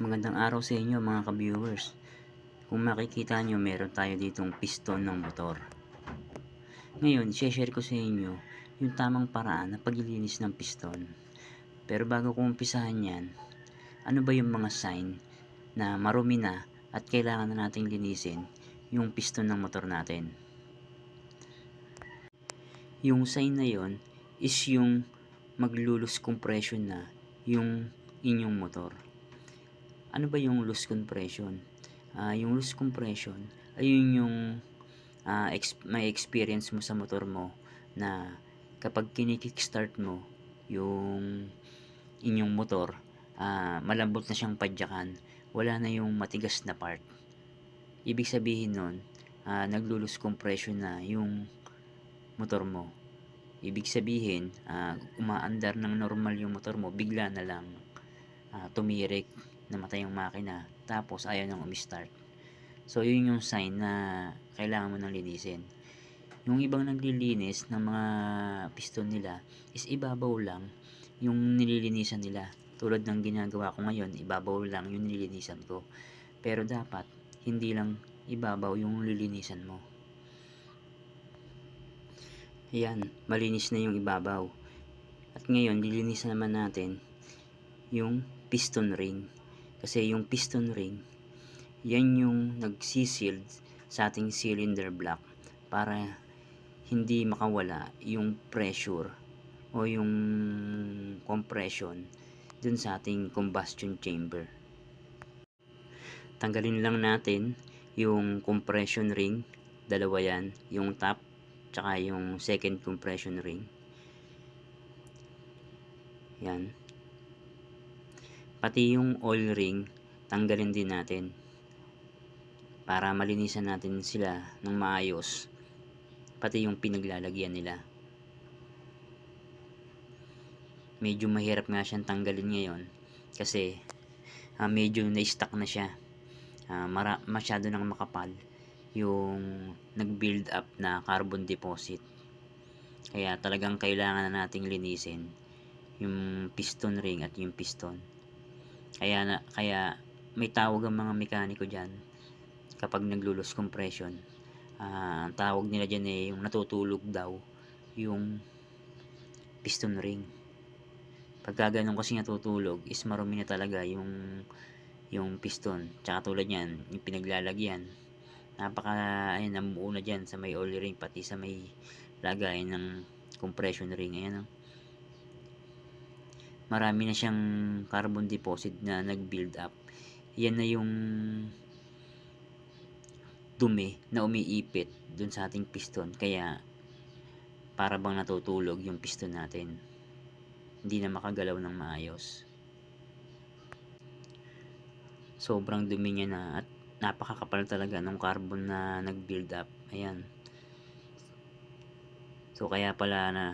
Magandang araw sa inyo mga ka-viewers. Kung makikita nyo, meron tayo ditong piston ng motor. Ngayon, share ko sa inyo yung tamang paraan na paglilinis ng piston. Pero bago ko umpisahan yan, ano ba yung mga sign na marumi na at kailangan na nating linisin yung piston ng motor natin? Yung sign na yon is yung maglulus compression na yung inyong motor. Ano ba yung loose compression? Ah, yung loose compression ay yun yung ah, ex- may experience mo sa motor mo na kapag kinikickstart mo yung inyong motor, ah, malambot na siyang padyakan, wala na yung matigas na part. Ibig sabihin nun, ah, naglulus compression na yung motor mo. Ibig sabihin, ah, umaandar ng normal yung motor mo, bigla na lang ah, tumirik, namatay yung makina, tapos ayaw nang umistart. So, yun yung sign na kailangan mo nang linisin. Yung ibang naglilinis ng mga piston nila is ibabaw lang yung nililinisan nila. Tulad ng ginagawa ko ngayon, ibabaw lang yung nililinisan ko. Pero dapat, hindi lang ibabaw yung lilinisan mo. Ayan, malinis na yung ibabaw. At ngayon, lilinisan naman natin yung piston ring. Kasi yung piston ring, yan yung nagsisealed sa ating cylinder block para hindi makawala yung pressure o yung compression dun sa ating combustion chamber. Tanggalin lang natin yung compression ring, dalawa yan, yung top tsaka yung second compression ring. Yan. Pati yung oil ring, tanggalin din natin para malinisan natin sila ng maayos. Pati yung pinaglalagyan nila. Medyo mahirap nga siyang tanggalin ngayon kasi ah, medyo na-stuck na siya. Ah, mara- masyado nang makapal yung nag-build up na carbon deposit. Kaya talagang kailangan na nating linisin yung piston ring at yung piston kaya na, kaya may tawag ang mga mekaniko diyan kapag naglulus compression. Ah, ang tawag nila diyan eh yung natutulog daw yung piston ring. Pagka ganun kasi natutulog is marumi na talaga yung yung piston. Tsaka tulad niyan, yung pinaglalagyan. Napaka ayun namuo na diyan sa may oil ring pati sa may lagay ng compression ring. Ayan oh. Marami na siyang carbon deposit na nag-build up. Yan na yung dumi na umiipit dun sa ating piston. Kaya, para bang natutulog yung piston natin. Hindi na makagalaw ng maayos. Sobrang dumi niya na at napakakapal talaga ng carbon na nag-build up. Ayan. So, kaya pala na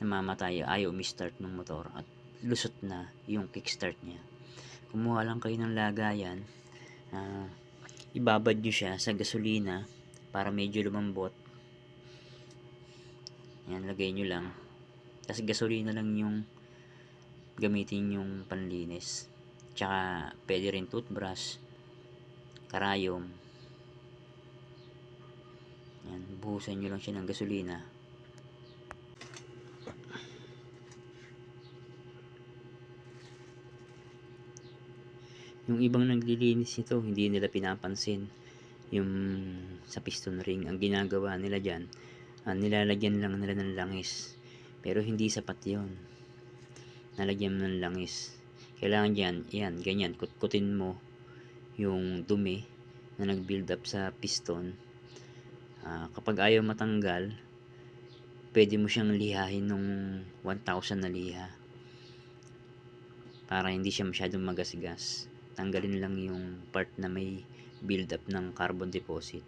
namamatay, ayaw umi-start ng motor at lusot na yung kickstart niya. Kumuha lang kayo ng lagayan, ah, ibabad nyo siya sa gasolina para medyo lumambot. Yan, lagay nyo lang. Tapos gasolina lang yung gamitin yung panlinis. Tsaka, pwede rin toothbrush, karayom. Yan, buhusan nyo lang siya ng gasolina. Yung ibang naglilinis nito, hindi nila pinapansin yung sa piston ring. Ang ginagawa nila dyan, ah, nilalagyan lang nila ng langis. Pero hindi sapat yon Nalagyan mo ng langis. Kailangan dyan, yan, ganyan, kutkutin mo yung dumi na nag-build up sa piston. Ah, kapag ayaw matanggal, pwede mo siyang lihahin ng 1,000 na liha para hindi siya masyadong magasgas tanggalin lang yung part na may build up ng carbon deposit.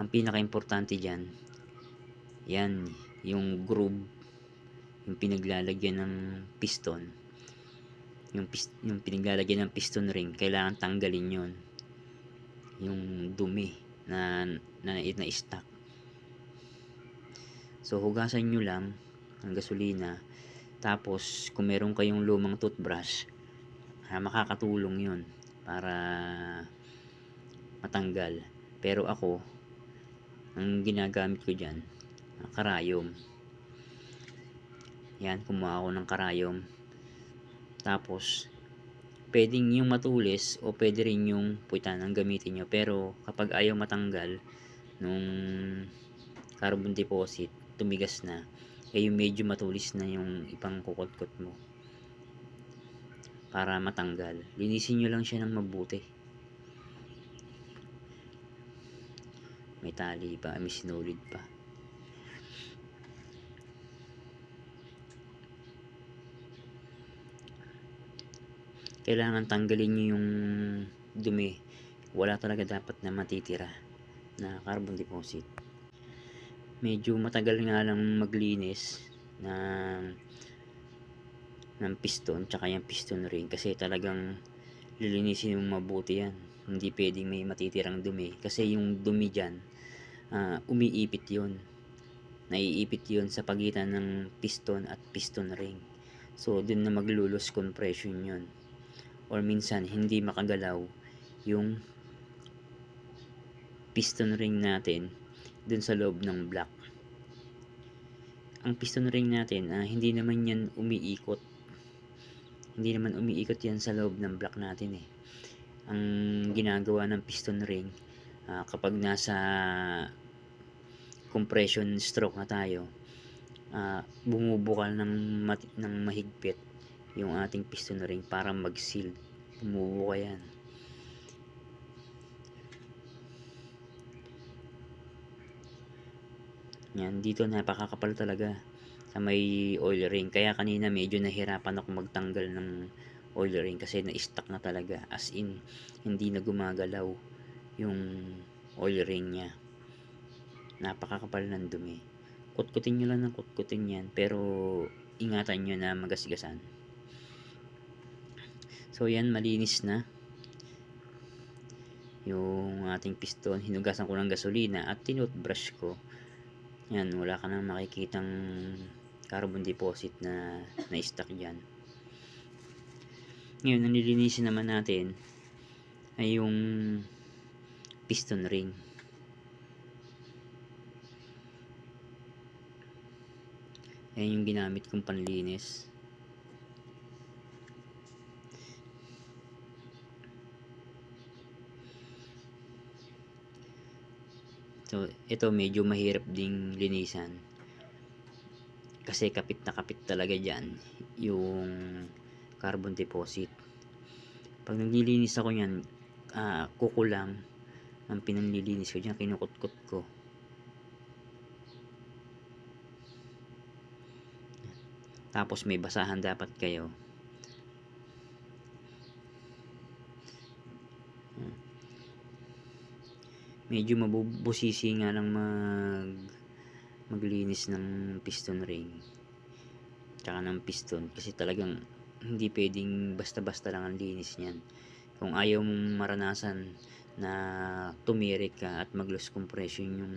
Ang pinaka importante dyan yan yung groove yung pinaglalagyan ng piston. Yung, pis, yung pinaglalagyan ng piston ring kailangan tanggalin yon yung dumi na na, na stuck. So hugasan nyo lang ang gasolina. Tapos kung meron kayong lumang toothbrush ah, makakatulong yun para matanggal. Pero ako, ang ginagamit ko dyan, ah, karayom. Yan, kumuha ako ng karayom. Tapos, pwedeng yung matulis o pwede rin yung puwitan ang gamitin nyo. Pero, kapag ayaw matanggal nung carbon deposit, tumigas na, eh yung medyo matulis na yung ipang kukot-kot mo para matanggal. Linisin nyo lang siya ng mabuti. May tali pa, may sinulid pa. Kailangan tanggalin nyo yung dumi. Wala talaga dapat na matitira na carbon deposit. Medyo matagal nga lang maglinis ng ng piston tsaka yung piston ring kasi talagang lilinisin mo mabuti yan. Hindi pwedeng may matitirang dumi. Kasi yung dumi dyan ah, umiipit yon naiipit yon sa pagitan ng piston at piston ring. So dun na maglulus compression yon or minsan hindi makagalaw yung piston ring natin dun sa loob ng block. Ang piston ring natin ah, hindi naman yan umiikot hindi naman umiikot yan sa loob ng block natin eh. Ang ginagawa ng piston ring, ah, kapag nasa compression stroke na tayo, ah, bumubukal ng, ng mahigpit yung ating piston ring para mag-seal. Bumubuka yan. Yan, dito napakakapal talaga sa may oil ring. Kaya kanina medyo nahirapan ako magtanggal ng oil ring kasi na-stuck na talaga. As in, hindi na gumagalaw yung oil ring niya. Napakakapal ng dumi. Kutkutin nyo lang ng kutkutin yan. Pero ingatan nyo na magasgasan. So yan, malinis na yung ating piston. Hinugasan ko ng gasolina at tinutbrush ko. Yan, wala ka nang makikitang carbon deposit na na-stuck dyan. Ngayon, ang naman natin ay yung piston ring. Yan yung ginamit kong panlinis. So, ito medyo mahirap ding linisan. Kasi kapit na kapit talaga dyan yung carbon deposit. Pag naglilinis ako yan, ah, kukulang ang pinanlilinis ko dyan, kinukutkot ko. Tapos may basahan dapat kayo. medyo mabubusisi nga lang mag maglinis ng piston ring. Tsaka ng piston kasi talagang hindi pwedeng basta-basta lang ang linis niyan. Kung ayaw mong maranasan na tumirik ka at mag loss compression yung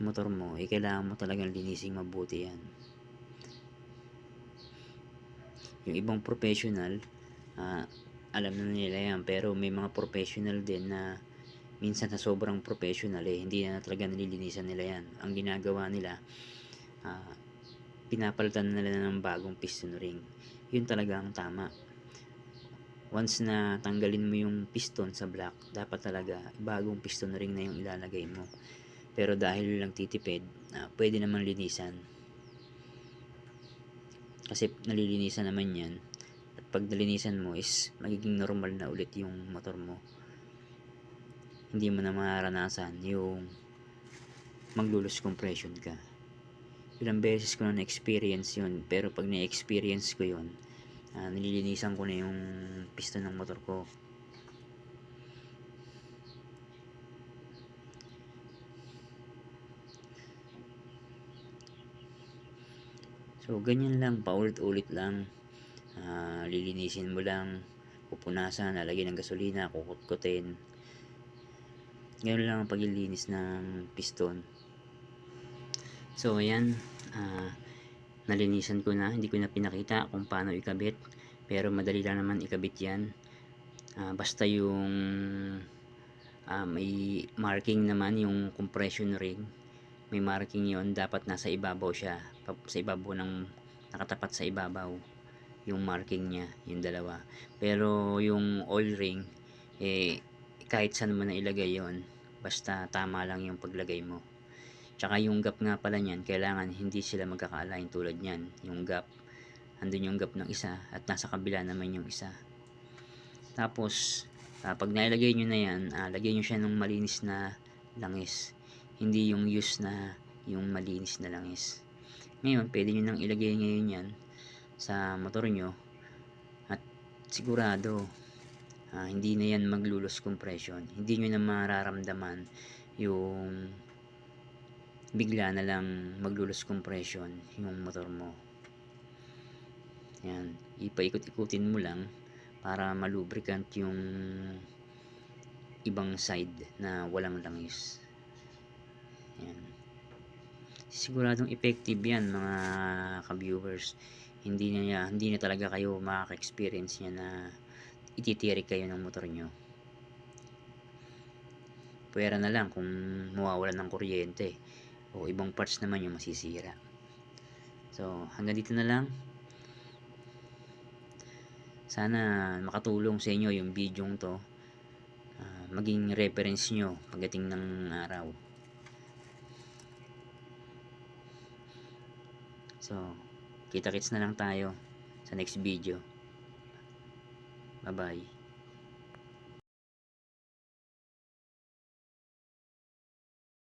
motor mo eh kailangan mo talagang linising mabuti yan. Yung ibang professional ah, alam na nila yan pero may mga professional din na minsan sa sobrang professional eh, hindi na talaga nililinisan nila yan. Ang ginagawa nila, ah, pinapalitan na nila ng bagong piston ring. Yun talaga ang tama. Once na tanggalin mo yung piston sa block, dapat talaga bagong piston ring na yung ilalagay mo. Pero dahil lang titipid, ah, pwede naman linisan. Kasi nalilinisan naman yan. At pag nalinisan mo is magiging normal na ulit yung motor mo hindi mo na mararanasan yung maglulus compression ka. Ilang beses ko na na-experience yun, pero pag na-experience ko yun, uh, nililinisan ko na yung piston ng motor ko. So, ganyan lang, paulit-ulit lang. Uh, lilinisin mo lang, pupunasan, lalagyan ng gasolina, kukutkutin, Ganun lang ang paglilinis ng piston. So, ayan. Uh, nalinisan ko na. Hindi ko na pinakita kung paano ikabit. Pero madali lang naman ikabit yan. Ah, basta yung ah, may marking naman yung compression ring. May marking yon dapat nasa ibabaw siya. Sa ibabaw ng nakatapat sa ibabaw yung marking niya, yung dalawa. Pero yung oil ring, eh, kahit saan mo na ilagay yon basta tama lang yung paglagay mo. Tsaka yung gap nga pala niyan, kailangan hindi sila magkaka-align tulad niyan. Yung gap, andun yung gap ng isa at nasa kabila naman yung isa. Tapos, ah, pag nailagay nyo na yan, ah, lagyan nyo siya ng malinis na langis. Hindi yung use na yung malinis na langis. Ngayon, pwede nyo nang ilagay ngayon yan sa motor nyo at sigurado ah, hindi na yan maglulos compression. Hindi nyo na mararamdaman yung bigla na lang maglulos compression yung motor mo. Yan, ipaikot-ikutin mo lang para malubricant yung ibang side na walang langis. Yan. Siguradong effective yan mga ka-viewers. Hindi na hindi na talaga kayo makaka-experience niya na ititirik kayo ng motor nyo. Pwera na lang kung mawawalan ng kuryente o ibang parts naman yung masisira. So, hanggang dito na lang. Sana makatulong sa inyo yung video to. Ah, maging reference nyo pagdating ng araw. So, kita-kits na lang tayo sa next video. Bye bye.